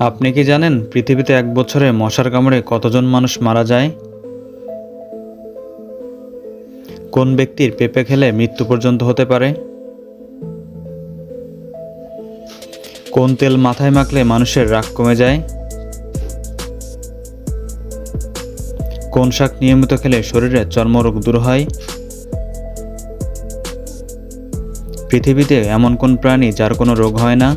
আপনি কি জানেন পৃথিবীতে এক বছরে মশার কামড়ে কতজন মানুষ মারা যায়? কোন ব্যক্তির পেঁপে খেলে মৃত্যু পর্যন্ত হতে পারে? কোন তেল মাথায় মাখলে মানুষের রাগ কমে যায়? কোন শাক নিয়মিত খেলে শরীরে চর্মরোগ দূর হয়? পৃথিবীতে এমন কোন প্রাণী যার কোনো রোগ হয় না?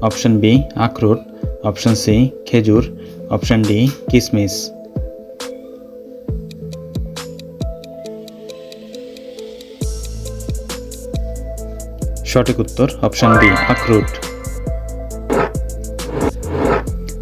অপশান বি, আখরোট। অপশান সি, খেজুর। অপশান ডি কিশমিশ সঠিক উত্তর, অপশান বি আখরোট।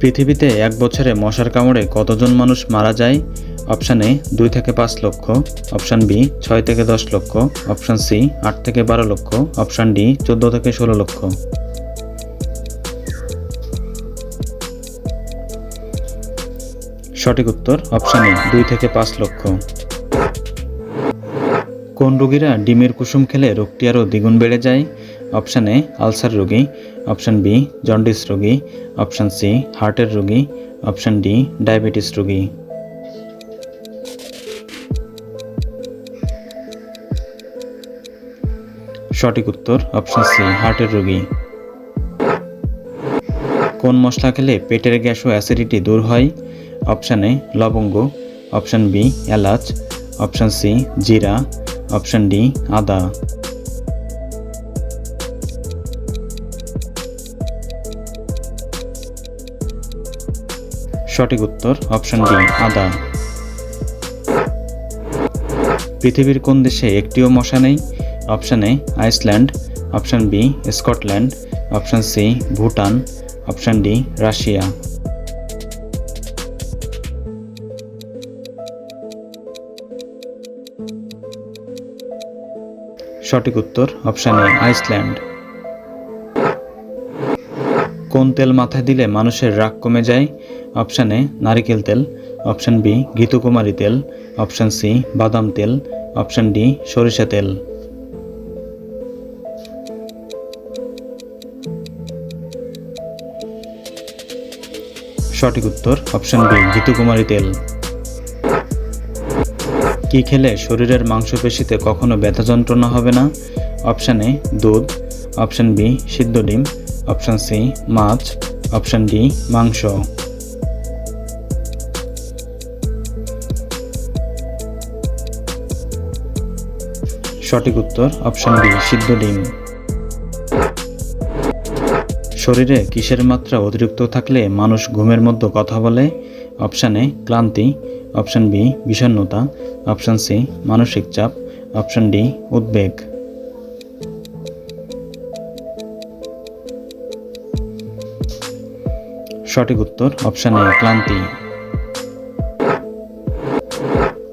পৃথিবীতে এক বছরে মশার কামড়ে কতজন মানুষ মারা যায়? অপশান এ, দুই থেকে পাঁচ লক্ষ। অপশান বি, ছয় থেকে দশ লক্ষ। অপশান সি, আট থেকে বারো লক্ষ। অপশান ডি, চোদ্দ থেকে ষোলো লক্ষ। সঠিক উত্তর অপশান এ দুই থেকে পাঁচ লক্ষ। কোন রোগীরা ডিমের কুসুম খেলে রোগটি আরও দ্বিগুণ বেড়ে যায়? অপশান এ আলসার রোগী। অপশান বি জন্ডিস রোগী। অপশান সি হার্টের রোগী। অপশান ডি ডায়াবেটিস রোগী। সঠিক উত্তর অপশান সি হার্টের রোগী। কোন মশলা খেলে পেটের গ্যাস ও অ্যাসিডিটি দূর হয়? অপশান এ, লবঙ্গ। অপশান বি, এলাচ। অপশান সি, জিরা। অপশান ডি, আদা। সঠিক উত্তর, অপশান ডি, আদা। পৃথিবীর কোন দেশে একটিও মশা নেই? Option A, Iceland. Option B, Scotland. Option C, Bhutan. Option D, Russia. সঠিক উত্তর, অপশান এ, আইসল্যান্ড। কোন তেল মাথায় দিলে মানুষের রাগ কমে যায়? অপশান এ, নারিকেল তেল। অপশান বি, ঘিতুকুমারী তেল। অপশান সি, বাদাম তেল। অপশান ডি, সরিষা তেল। সঠিক উত্তর অপশান বি ঘিতুকুমারী তেল। কি খেলে শরীরের মাংসপেশিতে কখনো ব্যথা যন্ত্রণা হবে না? অপশান এ দুধ। অপশান বি সিদ্ধ ডিম। অপশান সি মাছ। অপশান ডি মাংস। সঠিক উত্তর অপশান বি সিদ্ধ ডিম। শরীরে কিসের মাত্রা অতিরিক্ত থাকলে মানুষ ঘুমের মধ্যে কথা বলে? অপশান এ, ক্লান্তি। অপশান বি, বিষণ্ণতা। অপশান সি, মানসিক চাপ। অপশান ডি, উদ্বেগ। সঠিক উত্তর, অপশান এ, ক্লান্তি।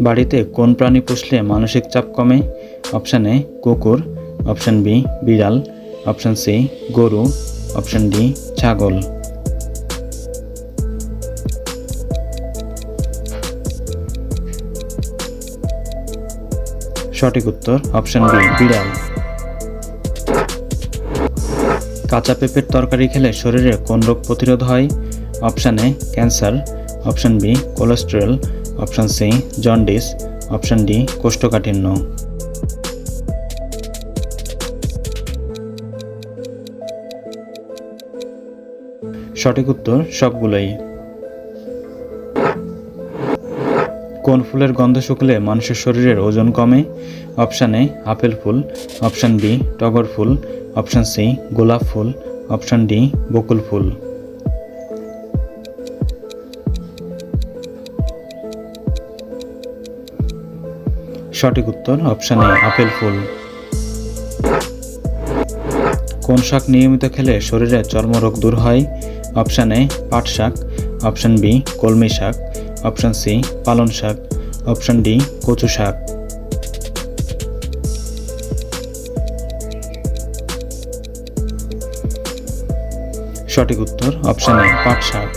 বাড়িতে কোন প্রাণী পুষলে মানসিক চাপ কমে? অপশান এ, কুকুর। অপশান বি, বিড়াল। অপশান সি, গরু। অপশান ডি, ছাগল। সঠিক উত্তর অপশান বি বিড়াল। কাঁচা পেঁপের তরকারি খেলে শরীরে কোন রোগ প্রতিরোধ হয়? Option A, cancer. Option B, cholesterol. Option C, jaundice. Option D, কোষ্ঠকাঠিন্য। সঠিক উত্তর সবগুলোই। কোন ফুলের গন্ধ শুকলে মানুষের শরীরের ওজন কমে? অপশান এ, আপেল ফুল। অপশান বি, টগর ফুল। অপশান সি, গোলাপ ফুল। অপশান ডি, বকুল ফুল। সঠিক উত্তর অপশান এ, আপেল ফুল। কোন শাক নিয়মিত খেলে শরীরে চর্মরোগ দূর হয়? অপশান এ, পাট শাক, অপশান বি, কলমি শাক, অপশান সি, পালন শাক, অপশান ডি, কচু শাক। সঠিক উত্তর অপশান এ, পাট শাক।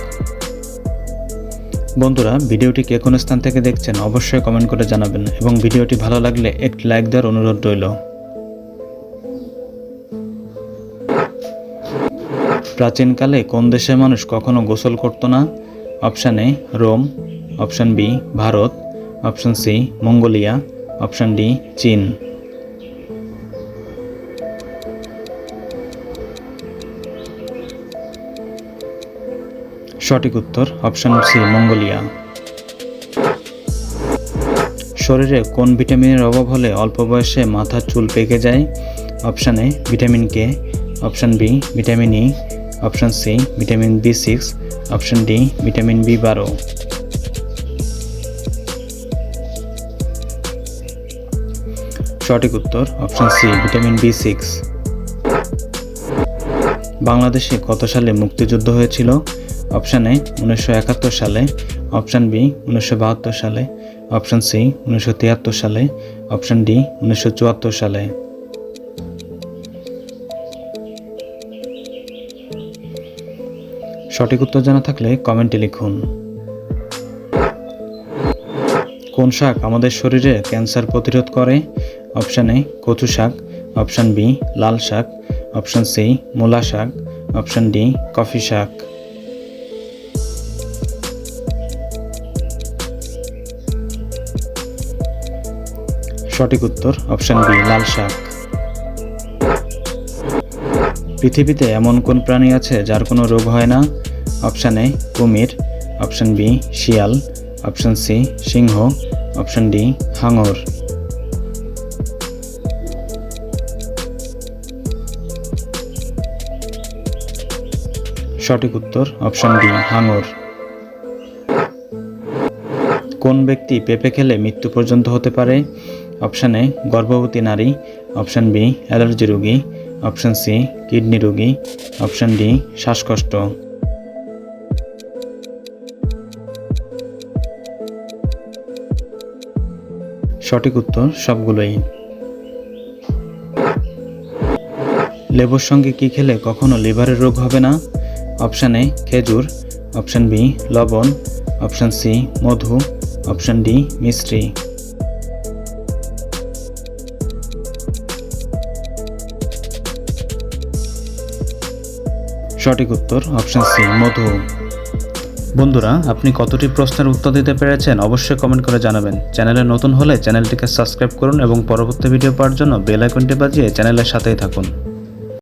বন্ধুরা, ভিডিওটি কে কোন স্থান থেকে দেখছেন অবশ্যই কমেন্ট করে জানাবেন এবং ভিডিওটি ভালো লাগলে একটি লাইক দেওয়ার অনুরোধ রইল। প্রাচীনকালে কোন দেশের মানুষ কখনো গোসল করতো না? Option A, Rome. Option B, Bharat. Option C, Mongolia. Option D, চীন। সঠিক উত্তর, অপশান সি, মঙ্গোলিয়া। শরীরে কোন ভিটামিনের অভাব হলে অল্প বয়সে মাথার চুল পেকে যায়? Option A, vitamin K. Option B, vitamin E. Option C, vitamin B six, option D, vitamin B বারো। সঠিক উত্তর, option C, vitamin B six. বাংলাদেশে কত সালে মুক্তিযুদ্ধ হয়েছিল? অপশান এ, উনিশশো একাত্তর সালে। অপশান বি, উনিশশো বাহাত্তর সালে। অপশান সি, উনিশশো তিয়াত্তর সালে। অপশান ডি, উনিশশো চুয়াত্তর সালে। সঠিক উত্তর জানা থাকলে কমেন্টে লিখুন। কোন শাক আমাদের শরীরে ক্যান্সার প্রতিরোধ করে? অপশান এ, কচু শাক, অপশান বি, লাল শাক, অপশান সি, মূলা শাক, অপশান ডি, কফি শাক। সঠিক উত্তর, অপশান বি, লাল শাক। পৃথিবীতে এমন কোন প্রাণী আছে যার কোনো রোগ হয় না? অপশান এ, কুমির, অপশান বি, শিয়াল, অপশান সি, সিংহ, অপশান ডি, হাঙর। সঠিক উত্তর, অপশান ডি, হাঙর। কোন ব্যক্তি পেঁপে খেলে মৃত্যু পর্যন্ত হতে পারে? অপশান এ, গর্ভবতী নারী, অপশান বি, অ্যালার্জি রোগী, অপশান সি, কিডনি রোগী, অপশান ডি, শ্বাসকষ্ট। সঠিক উত্তর সবগুলোই। লেবুর সঙ্গে কি খেলে কখনো লিভারের রোগ হবে না? অপশান এ, খেজুর। অপশান বি, লবণ। অপশান সি, মধু। অপশান ডি মিশ্রি সঠিক উত্তর অপশান সি, মধু। বন্ধুরা, আপনি কতটি প্রশ্নের উত্তর দিতে পেরেছেন অবশ্যই কমেন্ট করে জানাবেন। চ্যানেলে নতুন হলে চ্যানেলটিকে সাবস্ক্রাইব করুন এবং পরবর্তী ভিডিও পাওয়ার জন্য বেল আইকনটি বাজিয়ে চ্যানেলের সাথেই থাকুন।